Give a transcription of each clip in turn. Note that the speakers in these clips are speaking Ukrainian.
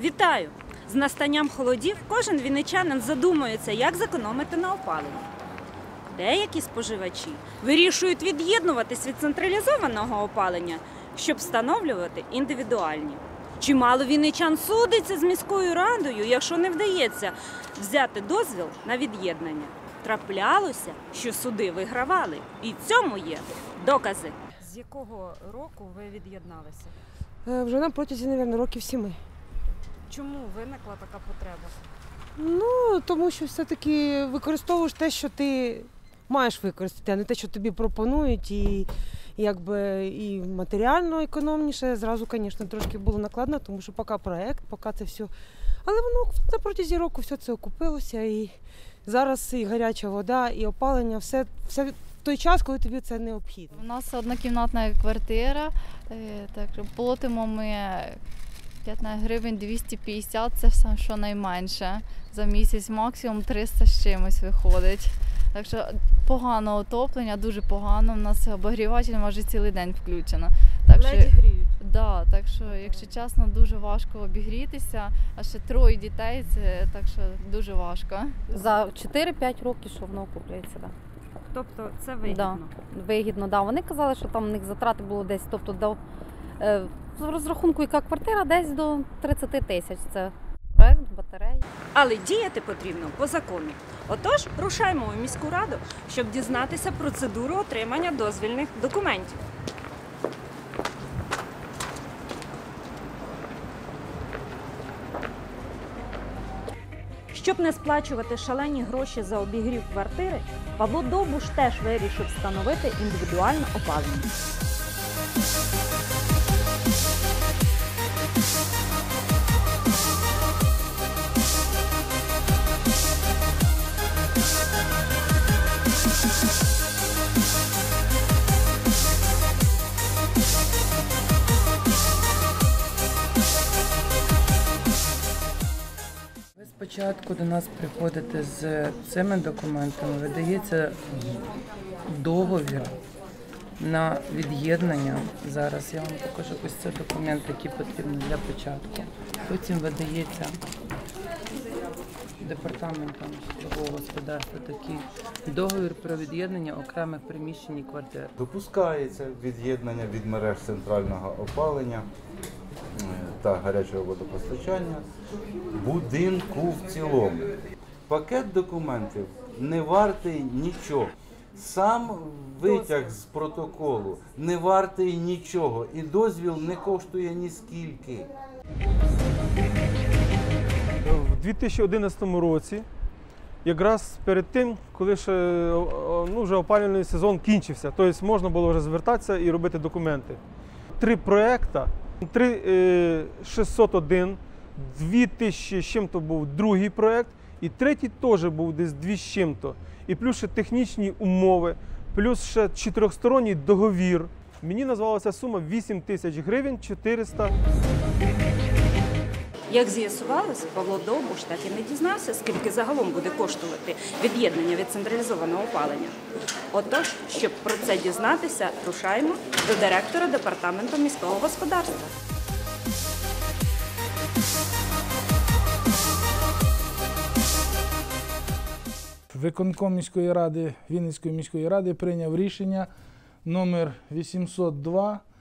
Вітаю! З настанням холодів кожен вінничанин задумується, як зекономити на опаленні. Деякі споживачі вирішують від'єднуватись від централізованого опалення, щоб встановлювати індивідуальні. Чимало вінничан судиться з міською радою, якщо не вдається взяти дозвіл на від'єднання. Траплялося, що суди вигравали, і цьому є докази. З якого року ви від'єдналися? Е, Вже на протязі, мабуть, років сіми. Чому виникла така потреба? Ну, тому що все-таки використовуєш те, що ти маєш використати, а не те, що тобі пропонують, і якби і матеріально економніше. Зразу, звісно, трошки було накладно, тому що поки проект, поки це все. Але воно на протязі року все це окупилося. І зараз і гаряча вода, і опалення, все, все в той час, коли тобі це необхідно. У нас однокімнатна квартира, е, так платимо ми 15 гривень 250, це все що найменше. За місяць максимум 300 з чимось виходить. Так що погано отоплення, дуже погано. У нас обогріватель майже цілий день включено. Так що, гріють. да, так що, якщо чесно, дуже важко обігрітися. А ще троє дітей, це так що дуже важко. За 4-5 років, що воно окупляється. Да. Тобто це вигідно. Вигідно, да. Вони казали, що там у них затрати було десь, тобто до е, з розрахунку, яка квартира, десь до 30 тисяч. Це проект, батареї. Але діяти потрібно по закону. Отож, рушаймо у міську раду, щоб дізнатися процедуру отримання дозвільних документів. Щоб не сплачувати шалені гроші за обігрів квартири, Павло Довбуш теж вирішив встановити індивідуальне опалення. Спочатку до нас приходите з цими документами, видається договір на від'єднання. Зараз я вам покажу ось це документ, який потрібен для початку. Потім видається департаментом житлового господарства такий договір про від'єднання окремих приміщень і квартир. Допускається від'єднання від мереж центрального опалення та гарячого водопостачання будинку в цілому. Пакет документів не вартий нічого. Сам витяг з протоколу не вартий нічого, і дозвіл не коштує ні скільки. В 2011 році, якраз перед тим, коли ще ну, вже опалювальний сезон кінчився, тобто можна було вже звертатися і робити документи. Три проекти, три е, 601, 2000 з чим-то був другий проект, і третій теж був десь 2 з чим-то. І плюс ще технічні умови, плюс ще чотирьохсторонній договір. Мені назвалася сума 8 тисяч гривень 400 Як з'ясувалося, Павло Довбуш так і не дізнався, скільки загалом буде коштувати від'єднання від централізованого опалення. Отож, щоб про це дізнатися, рушаємо до директора департаменту міського господарства. Виконком міської ради Вінницької міської ради прийняв рішення номер 802 е,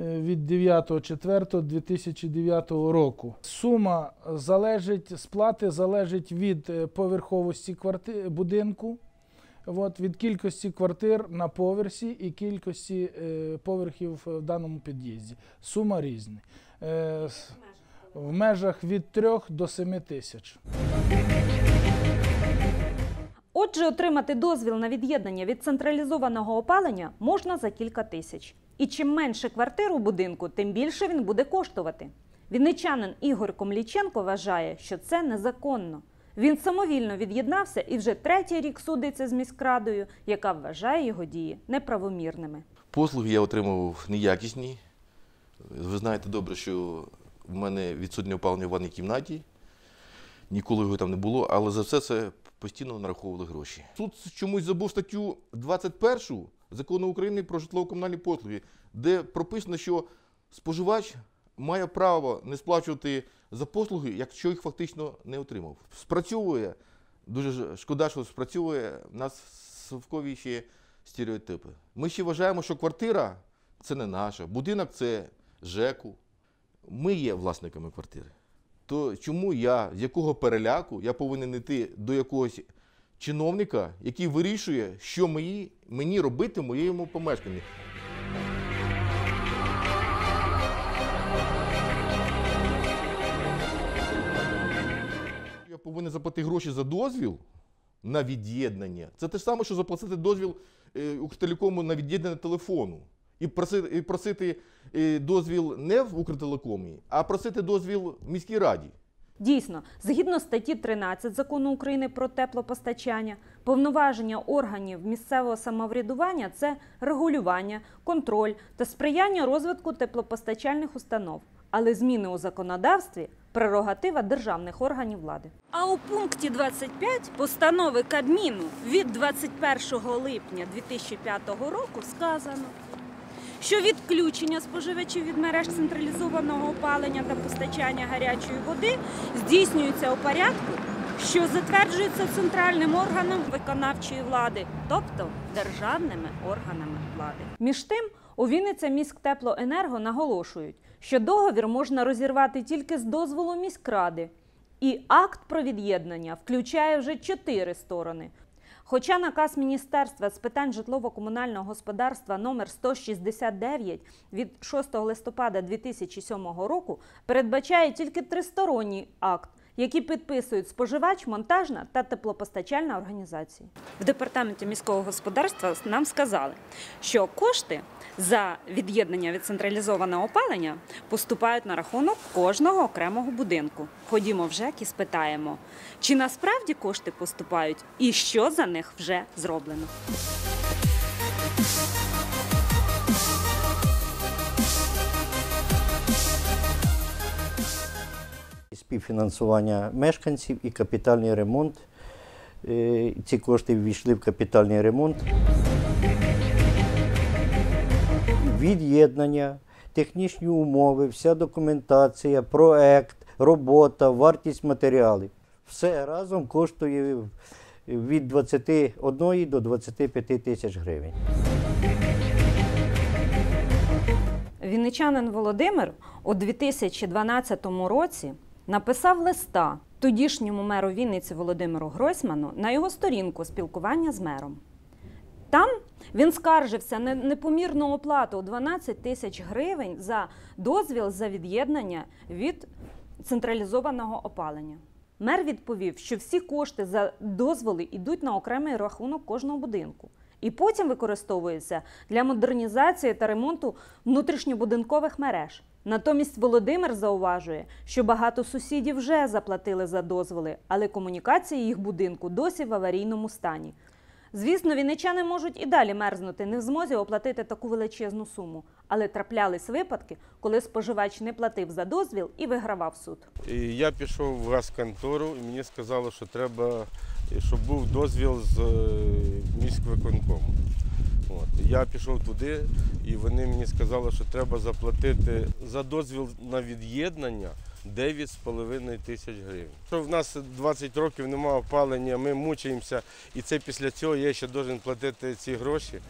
від 9.04.2009 року. Сума залежить, сплати залежить від е, поверховості кварти, будинку, от, від кількості квартир на поверсі і кількості е, поверхів в даному під'їзді. Сума різна. Е, в межах від 3 до 7 тисяч. Отже, отримати дозвіл на від'єднання від централізованого опалення можна за кілька тисяч. І чим менше квартир у будинку, тим більше він буде коштувати. Вінничанин Ігор Комліченко вважає, що це незаконно. Він самовільно від'єднався і вже третій рік судиться з міськрадою, яка вважає його дії неправомірними. Послуги я отримував неякісні. Ви знаєте добре, що в мене відсутнє опалення в ванній кімнаті. Ніколи його там не було, але за все це постійно нараховували гроші. Суд чомусь забув статтю 21 закону України про житлово-комунальні послуги, де прописано, що споживач має право не сплачувати за послуги, якщо їх фактично не отримав. Спрацьовує, дуже шкода, що спрацьовує в нас совкові ще стереотипи. Ми ще вважаємо, що квартира це не наша, будинок це ЖЕКу. Ми є власниками квартири. То чому я, з якого переляку я повинен йти до якогось чиновника, який вирішує, що мені, мені робити в моєму помешканні? Я повинен заплатити гроші за дозвіл на від'єднання. Це те ж саме, що заплатити дозвіл е, Укртелекому на від'єднання телефону. І просити, і просити е, дозвіл не в Укртелекомі, а просити дозвіл в міській раді. Дійсно, згідно статті 13 закону України про теплопостачання, повноваження органів місцевого самоврядування це регулювання, контроль та сприяння розвитку теплопостачальних установ. Але зміни у законодавстві прерогатива державних органів влади. А у пункті 25 постанови Кабміну від 21 липня 2005 року сказано, що відключення споживачів від мереж централізованого опалення та постачання гарячої води здійснюється у порядку, що затверджується центральним органом виконавчої влади, тобто державними органами влади. Між тим, у Вінниця міськтеплоенерго наголошують, що договір можна розірвати тільки з дозволу міськради, і акт про від'єднання включає вже чотири сторони. Хоча наказ Міністерства з питань житлово-комунального господарства номер 169 від 6 листопада 2007 року передбачає тільки тристоронній акт, який підписують споживач, монтажна та теплопостачальна організації. В департаменті міського господарства нам сказали, що кошти за від'єднання від централізованого опалення поступають на рахунок кожного окремого будинку. Ходімо в ЖЕК і спитаємо, чи насправді кошти поступають і що за них вже зроблено. Співфінансування мешканців і капітальний ремонт. Е, Ці кошти ввійшли в капітальний ремонт. Від'єднання, технічні умови, вся документація, проект, робота, вартість матеріалів. Все разом коштує від 21 до 25 тисяч гривень. Вінничанин Володимир у 2012 році написав листа тодішньому меру Вінниці Володимиру Гройсману на його сторінку спілкування з мером. Там він скаржився на непомірну оплату у 12 тисяч гривень за дозвіл за від'єднання від централізованого опалення. Мер відповів, що всі кошти за дозволи йдуть на окремий рахунок кожного будинку і потім використовуються для модернізації та ремонту внутрішньобудинкових мереж. Натомість Володимир зауважує, що багато сусідів вже заплатили за дозволи, але комунікації їх будинку досі в аварійному стані. Звісно, вінничани можуть і далі мерзнути, не в змозі оплатити таку величезну суму, але траплялись випадки, коли споживач не платив за дозвіл і вигравав суд. Я пішов в газконтору і мені сказали, що треба, щоб був дозвіл з е, міськвиконкому. От. Я пішов туди, і вони мені сказали, що треба заплатити за дозвіл на від'єднання 9,5 тисяч гривень. Що в нас 20 років немає опалення, ми мучаємося, і це після цього я ще повинен платити ці гроші.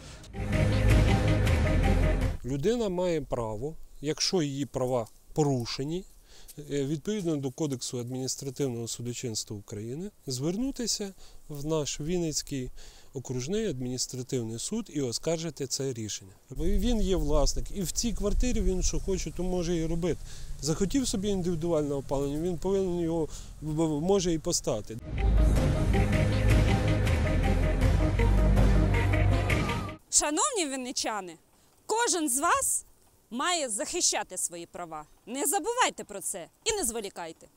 Людина має право, якщо її права порушені, е, відповідно до Кодексу адміністративного судочинства України, звернутися в наш Вінницький окружний адміністративний суд і оскаржити це рішення. Він є власник, і в цій квартирі він що хоче, то може і робити. Захотів собі індивідуальне опалення, він повинен його може і постати. Шановні вінничани, кожен з вас має захищати свої права. Не забувайте про це і не зволікайте.